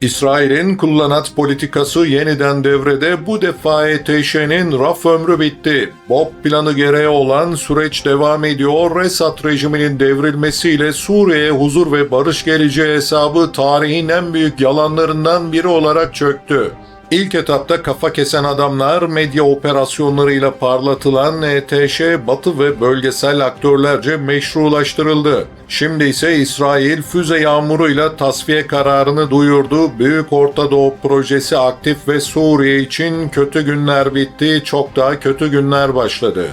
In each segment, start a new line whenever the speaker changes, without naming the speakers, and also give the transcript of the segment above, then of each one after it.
İsrail'in kullanat politikası yeniden devrede bu defa ETŞ'nin raf ömrü bitti. Bob planı gereği olan süreç devam ediyor. Esad rejiminin devrilmesiyle Suriye'ye huzur ve barış geleceği hesabı tarihin en büyük yalanlarından biri olarak çöktü. İlk etapta kafa kesen adamlar medya operasyonlarıyla parlatılan ETŞ, Batı ve bölgesel aktörlerce meşrulaştırıldı. Şimdi ise İsrail füze yağmuruyla tasfiye kararını duyurdu. Büyük Orta Doğu projesi aktif ve Suriye için kötü günler bitti, çok daha kötü günler başladı.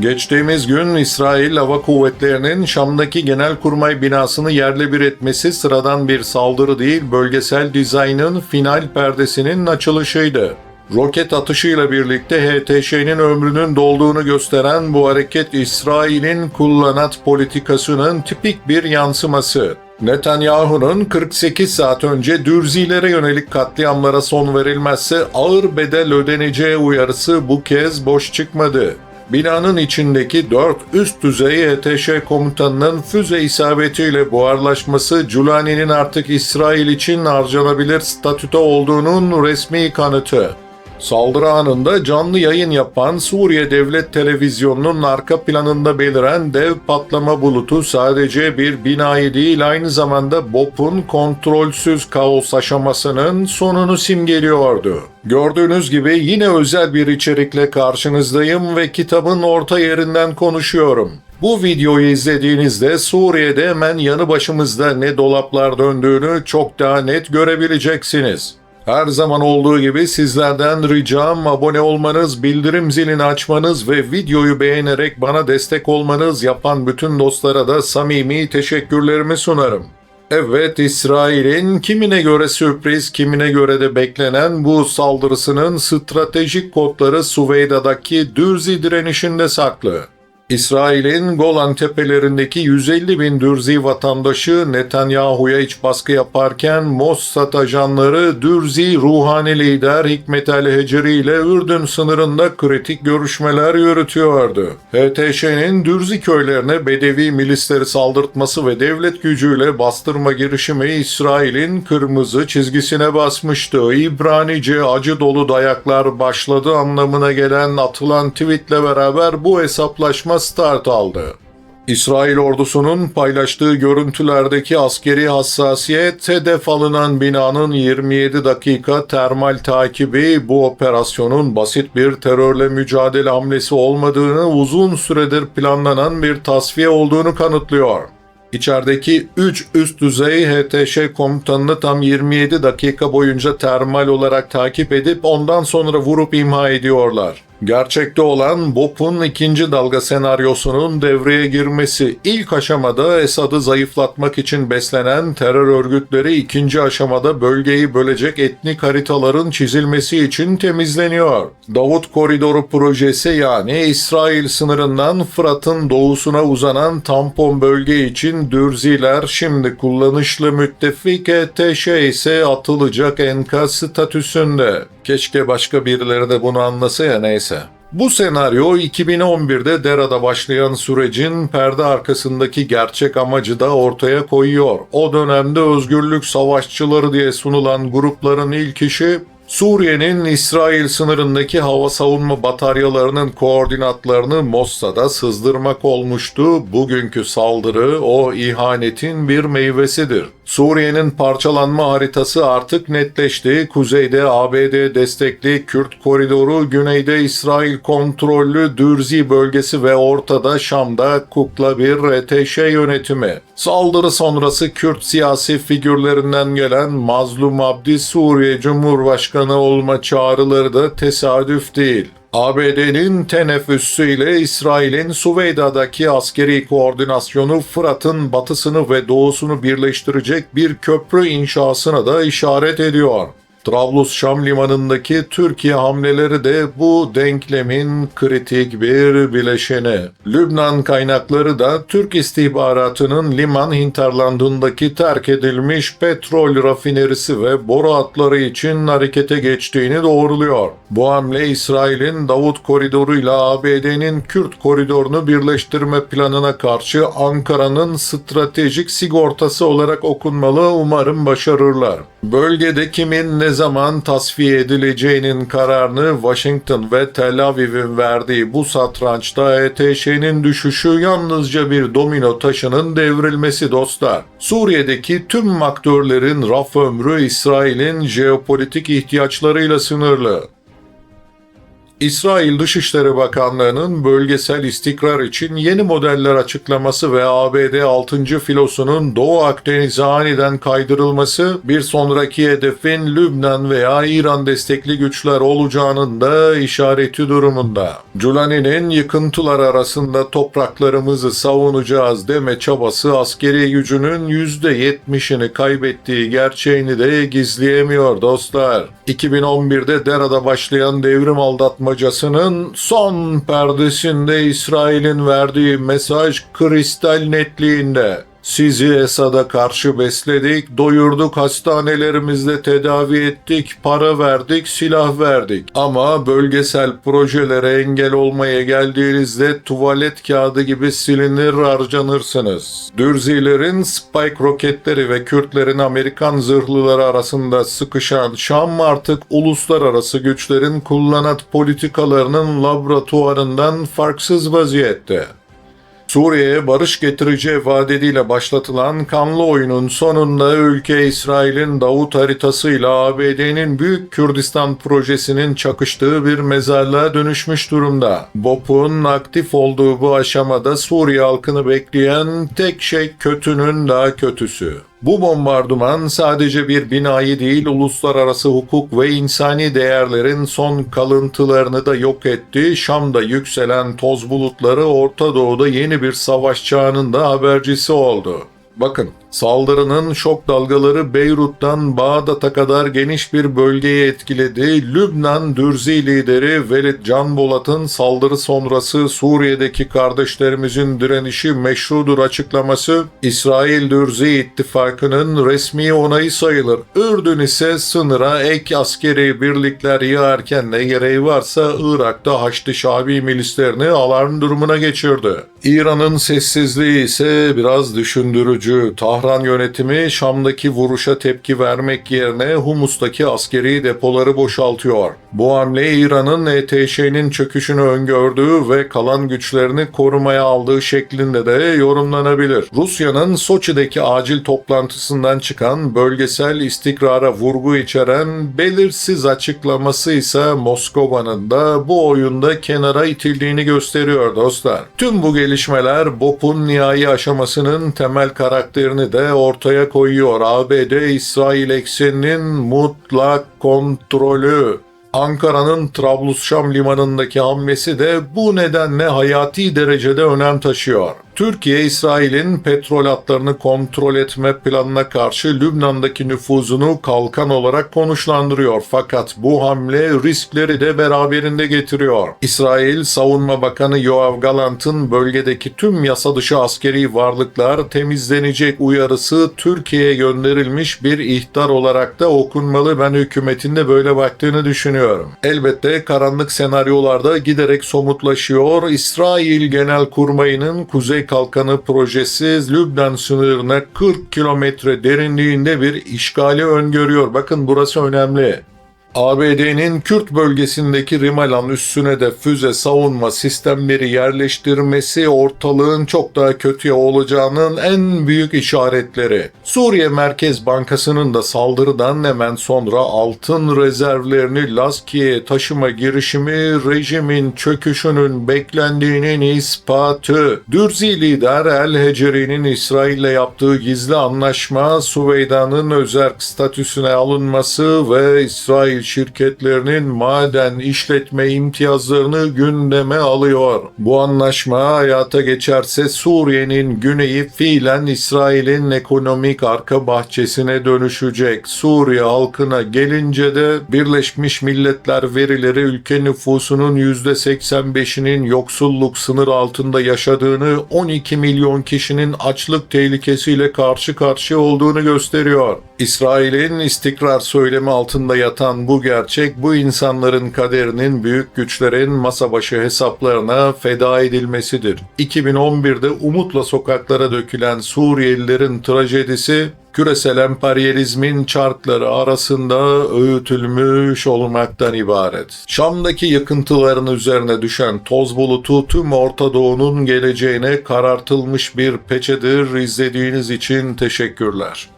Geçtiğimiz gün İsrail Hava Kuvvetleri'nin Şam'daki Genelkurmay binasını yerle bir etmesi sıradan bir saldırı değil, bölgesel dizaynın final perdesinin açılışıydı. Roket atışıyla birlikte HTŞ'nin ömrünün dolduğunu gösteren bu hareket İsrail'in kullanat politikasının tipik bir yansıması. Netanyahu'nun 48 saat önce Dürzilere yönelik katliamlara son verilmezse ağır bedel ödeneceği uyarısı bu kez boş çıkmadı. Binanın içindeki 4 üst düzey ETŞ komutanının füze isabetiyle buharlaşması Culani'nin artık İsrail için harcanabilir statüde olduğunun resmi kanıtı. Saldırı anında canlı yayın yapan Suriye Devlet Televizyonu'nun arka planında beliren dev patlama bulutu sadece bir binayı değil aynı zamanda BOP'un kontrolsüz kaos aşamasının sonunu simgeliyordu. Gördüğünüz gibi yine özel bir içerikle karşınızdayım ve kitabın orta yerinden konuşuyorum. Bu videoyu izlediğinizde Suriye'de hemen yanı başımızda ne dolaplar döndüğünü çok daha net görebileceksiniz. Her zaman olduğu gibi sizlerden ricam abone olmanız, bildirim zilini açmanız ve videoyu beğenerek bana destek olmanız yapan bütün dostlara da samimi teşekkürlerimi sunarım. Evet, İsrail'in kimine göre sürpriz, kimine göre de beklenen bu saldırısının stratejik kodları Suveyda'daki Dürzi direnişinde saklı. İsrail'in Golan tepelerindeki 150 bin Dürzi vatandaşı Netanyahu'ya iç baskı yaparken Mossad ajanları Dürzi ruhani lider Hikmet el Hecri ile Ürdün sınırında kritik görüşmeler yürütüyordu. HTŞ'nin Dürzi köylerine Bedevi milisleri saldırtması ve devlet gücüyle bastırma girişimi İsrail'in kırmızı çizgisine basmıştı. İbranice acı dolu dayaklar başladı anlamına gelen atılan tweetle beraber bu hesaplaşma start aldı. İsrail ordusunun paylaştığı görüntülerdeki askeri hassasiyet hedef alınan binanın 27 dakika termal takibi bu operasyonun basit bir terörle mücadele hamlesi olmadığını uzun süredir planlanan bir tasfiye olduğunu kanıtlıyor. İçerideki 3 üst düzey HTŞ komutanını tam 27 dakika boyunca termal olarak takip edip ondan sonra vurup imha ediyorlar. Gerçekte olan BOP'un ikinci dalga senaryosunun devreye girmesi ilk aşamada Esad'ı zayıflatmak için beslenen terör örgütleri ikinci aşamada bölgeyi bölecek etnik haritaların çizilmesi için temizleniyor. Davut Koridoru projesi yani İsrail sınırından Fırat'ın doğusuna uzanan tampon bölge için Dürziler şimdi kullanışlı müttefik ETŞ ise atılacak enkaz statüsünde. Keşke başka birileri de bunu anlasa ya neyse. Bu senaryo 2011'de Dera'da başlayan sürecin perde arkasındaki gerçek amacı da ortaya koyuyor. O dönemde özgürlük savaşçıları diye sunulan grupların ilk işi Suriye'nin İsrail sınırındaki hava savunma bataryalarının koordinatlarını Mossad'a sızdırmak olmuştu. Bugünkü saldırı o ihanetin bir meyvesidir. Suriye'nin parçalanma haritası artık netleşti. Kuzeyde ABD destekli Kürt koridoru, güneyde İsrail kontrollü Dürzi bölgesi ve ortada Şam'da kukla bir RTŞ yönetimi. Saldırı sonrası Kürt siyasi figürlerinden gelen Mazlum Abdi Suriye Cumhurbaşkanı olma çağrıları da tesadüf değil. ABD'nin teneffüsüyle İsrail'in Suveyda'daki askeri koordinasyonu Fırat'ın batısını ve doğusunu birleştirecek bir köprü inşasına da işaret ediyor. Trablus-Şam limanındaki Türkiye hamleleri de bu denklemin kritik bir bileşeni. Lübnan kaynakları da Türk istihbaratının liman hinterlandındaki terk edilmiş petrol rafinerisi ve boru hatları için harekete geçtiğini doğruluyor. Bu hamle İsrail'in Davut koridoru ile ABD'nin Kürt koridorunu birleştirme planına karşı Ankara'nın stratejik sigortası olarak okunmalı umarım başarırlar. Bölgede kimin ne zaman tasfiye edileceğinin kararını Washington ve Tel Aviv'in verdiği bu satrançta ETŞ'nin düşüşü yalnızca bir domino taşının devrilmesi dostlar. Suriye'deki tüm aktörlerin raf ömrü İsrail'in jeopolitik ihtiyaçlarıyla sınırlı. İsrail Dışişleri Bakanlığı'nın bölgesel istikrar için yeni modeller açıklaması ve ABD 6. filosunun Doğu Akdeniz'e aniden kaydırılması bir sonraki hedefin Lübnan veya İran destekli güçler olacağının da işareti durumunda. Culani'nin yıkıntılar arasında topraklarımızı savunacağız deme çabası askeri gücünün %70'ini kaybettiği gerçeğini de gizleyemiyor dostlar. 2011'de Dera'da başlayan devrim aldatmacasının son perdesinde İsrail'in verdiği mesaj kristal netliğinde. Sizi Esad'a karşı besledik, doyurduk, hastanelerimizde tedavi ettik, para verdik, silah verdik. Ama bölgesel projelere engel olmaya geldiğinizde tuvalet kağıdı gibi silinir harcanırsınız. Dürzilerin Spike roketleri ve Kürtlerin Amerikan zırhlıları arasında sıkışan Şam artık uluslararası güçlerin kullanat politikalarının laboratuvarından farksız vaziyette. Suriye'ye barış getireceği vadediyle başlatılan kanlı oyunun sonunda ülke İsrail'in Davut haritasıyla ABD'nin Büyük Kürdistan projesinin çakıştığı bir mezarlığa dönüşmüş durumda. BOP'un aktif olduğu bu aşamada Suriye halkını bekleyen tek şey kötünün daha kötüsü. Bu bombardıman sadece bir binayı değil uluslararası hukuk ve insani değerlerin son kalıntılarını da yok etti. Şam'da yükselen toz bulutları Orta Doğu'da yeni bir savaş çağının da habercisi oldu. Bakın, saldırının şok dalgaları Beyrut'tan Bağdat'a kadar geniş bir bölgeyi etkiledi. Lübnan Dürzi lideri Velid Canbolat'ın saldırı sonrası Suriye'deki kardeşlerimizin direnişi meşrudur açıklaması İsrail Dürzi ittifakının resmi onayı sayılır. Ürdün ise sınıra ek askeri birlikler yığarken ne gereği varsa Irak'ta Haçlı Şabi milislerini alarm durumuna geçirdi. İran'ın sessizliği ise biraz düşündürücü. Tahran yönetimi Şam'daki vuruşa tepki vermek yerine Humus'taki askeri depoları boşaltıyor. Bu hamle İran'ın ETŞ'nin çöküşünü öngördüğü ve kalan güçlerini korumaya aldığı şeklinde de yorumlanabilir. Rusya'nın Soçi'deki acil toplantısından çıkan bölgesel istikrara vurgu içeren belirsiz açıklaması ise Moskova'nın da bu oyunda kenara itildiğini gösteriyor dostlar. Tüm bu gelişmeler BOP'un nihai aşamasının temel karakterini de ortaya koyuyor. ABD-İsrail ekseninin mutlak kontrolü. Ankara'nın Trablusşam limanındaki hamlesi de bu nedenle hayati derecede önem taşıyor. Türkiye, İsrail'in petrol hatlarını kontrol etme planına karşı Lübnan'daki nüfuzunu kalkan olarak konuşlandırıyor. Fakat bu hamle riskleri de beraberinde getiriyor. İsrail Savunma Bakanı Yoav Galant'ın bölgedeki tüm yasa dışı askeri varlıklar temizlenecek uyarısı Türkiye'ye gönderilmiş bir ihtar olarak da okunmalı. Ben hükümetin de böyle baktığını düşünüyorum. Elbette karanlık senaryolarda giderek somutlaşıyor. İsrail Genelkurmayı'nın Kuzey Kalkanı projesi Lübnan sınırına 40 kilometre derinliğinde bir işgali öngörüyor. Bakın burası önemli. ABD'nin Kürt bölgesindeki Rimalan üssüne de füze savunma sistemleri yerleştirmesi ortalığın çok daha kötüye olacağının en büyük işaretleri. Suriye Merkez Bankası'nın da saldırıdan hemen sonra altın rezervlerini Laskiye'ye taşıma girişimi rejimin çöküşünün beklendiğinin ispatı. Dürzi lider El Heceri'nin İsrail'le yaptığı gizli anlaşma Suveyda'nın özerk statüsüne alınması ve İsrail şirketlerinin maden işletme imtiyazlarını gündeme alıyor. Bu anlaşma hayata geçerse Suriye'nin güneyi fiilen İsrail'in ekonomik arka bahçesine dönüşecek. Suriye halkına gelince de Birleşmiş Milletler verileri ülke nüfusunun %85'inin yoksulluk sınır altında yaşadığını, 12 milyon kişinin açlık tehlikesiyle karşı karşıya olduğunu gösteriyor. İsrail'in istikrar söylemi altında yatan bu gerçek bu insanların kaderinin büyük güçlerin masa başı hesaplarına feda edilmesidir. 2011'de umutla sokaklara dökülen Suriyelilerin trajedisi küresel emperyalizmin çarkları arasında öğütülmüş olmaktan ibaret. Şam'daki yıkıntıların üzerine düşen toz bulutu tüm Orta Doğu'nun geleceğine karartılmış bir peçedir. İzlediğiniz için teşekkürler.